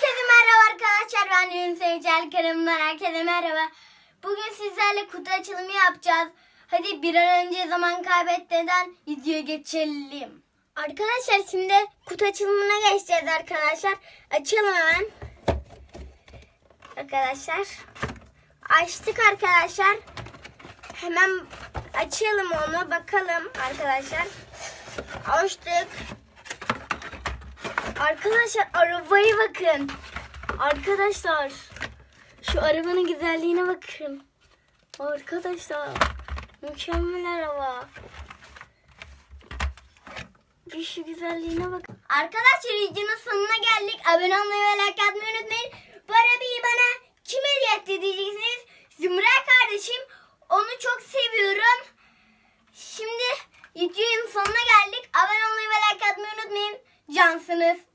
Herkese merhaba arkadaşlar. Ben Yunus Yücel Karım'dan herkese merhaba. Bugün sizlerle kutu açılımı yapacağız. Hadi bir an önce zaman kaybetmeden videoya geçelim. Arkadaşlar şimdi kutu açılımına geçeceğiz arkadaşlar. Açalım hemen. Arkadaşlar. Açtık arkadaşlar. Hemen açalım onu bakalım arkadaşlar. Açtık. Arkadaşlar arabaya bakın. Arkadaşlar şu arabanın güzelliğine bakın. Arkadaşlar mükemmel araba. Bir şu güzelliğine bakın. Arkadaşlar videonun sonuna geldik. Abone olmayı ve like atmayı unutmayın. Bu arabayı bana kim hediye etti diyeceksiniz. Zümra kardeşim. Onu çok seviyorum. Şimdi videonun sonuna geldik. Abone olmayı ve like atmayı unutmayın. Cansınız.